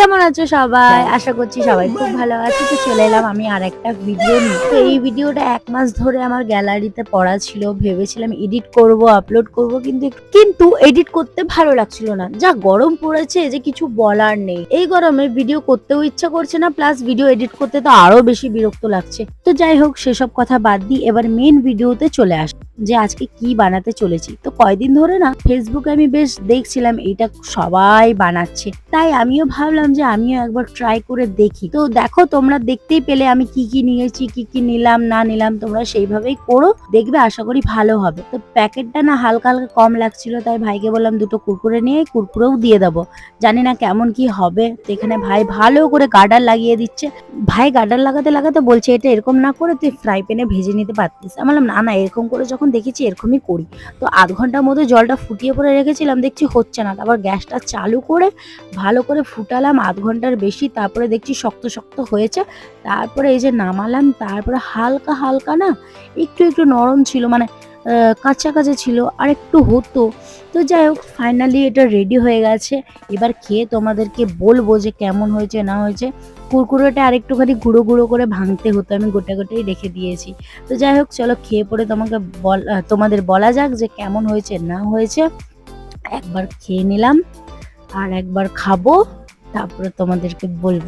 কেমন আছো সবাই? আশা করছি সবাই খুব ভালো আছে। তো চলে এলাম আমি আর একটা ভিডিও নিয়ে। তো এই ভিডিওটা এক মাস ধরে আমার গ্যালারিতে পড়া ছিল। ভেবেছিলাম এডিট করব আপলোড করব কিন্তু কিন্তু এডিট করতে ভালো লাগছিল না। যা গরম পড়েছে যে কিছু বলার নেই। এই গরমে ভিডিও করতেও ইচ্ছা করছে না প্লাস ভিডিও এডিট করতে তো আরও বেশি বিরক্ত লাগছে। তো যাই হোক সেসব কথা বাদ দিই এবার মেন ভিডিওতে চলে আস যে আজকে কি বানাতে চলেছি। তো কয়দিন ধরে না ফেসবুকে আমি বেশ দেখছিলাম এটা সবাই বানাচ্ছে। তাই আমিও ভাবলাম যে আমিও একবার ট্রাই করে দেখি। তো দেখো, তোমরা দেখতেই পেলে আমি কি কি নিয়েছি, কি কি নিলাম, না নিলাম, তোমরা সেইভাবেই করো, দেখবে আশা করি ভালো হবে। তো প্যাকেটটা না হালকা হালকা কম লাগছিল, তাই ভাইকে বললাম দুটো কুরকুরে নিয়ে কুরকুরেও দিয়ে দেবো। জানি না কেমন কি হবে, তো এখানে ভাই ভালো করে গার্ডার লাগিয়ে দিচ্ছে। ভাই গার্ডার লাগাতে লাগাতে বলছে, এটা এরকম না করে তুই ফ্রাই প্যানে ভেজে নিতে পারতিস। আমি বললাম, না না, এরকম করে যখন দেখেছি, এরকমই করি। তো আধ ঘণ্টার মধ্যে জলটা ফুটিয়ে পরে রেখেছিলাম, দেখছি হচ্ছে না। তারপর গ্যাসটা চালু করে ভালো করে ফুটালাম আধ ঘণ্টার বেশি, তারপরে দেখছি শক্ত শক্ত হয়েছে। তারপরে এই যে নামালাম, তারপরে হালকা হালকা না একটু একটু নরম ছিল মানে কাঁচা ছিল, আর একটু হতো। তো যাই হোক ফাইনালি এটা রেডি হয়ে গেছে। এবার খেয়ে তোমাদেরকে বলব যে কেমন হয়েছে, না হয়েছে। কুরকুরেটা আরেকটুখানি গুঁড়ো গুঁড়ো করে ভাঙতে হতো, আমি গোটা গোটাই রেখে দিয়েছি। তো যাই হোক, চলো খেয়ে পরে তোমাকে বল তোমাদের বলা যাক যে কেমন হয়েছে, না হয়েছে। একবার খেয়ে নিলাম, আর একবার খাব, তারপরে তোমাদেরকে বলব।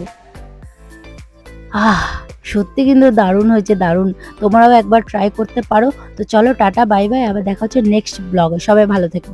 আহ সত্যি কিন্তু দারুণ হয়েছে, দারুণ। তোমরাও একবার ট্রাই করতে পারো। তো চলো, টাটা বাই বাই আবার দেখা হচ্ছে নেক্সট ব্লগে সবাই ভালো থেকো।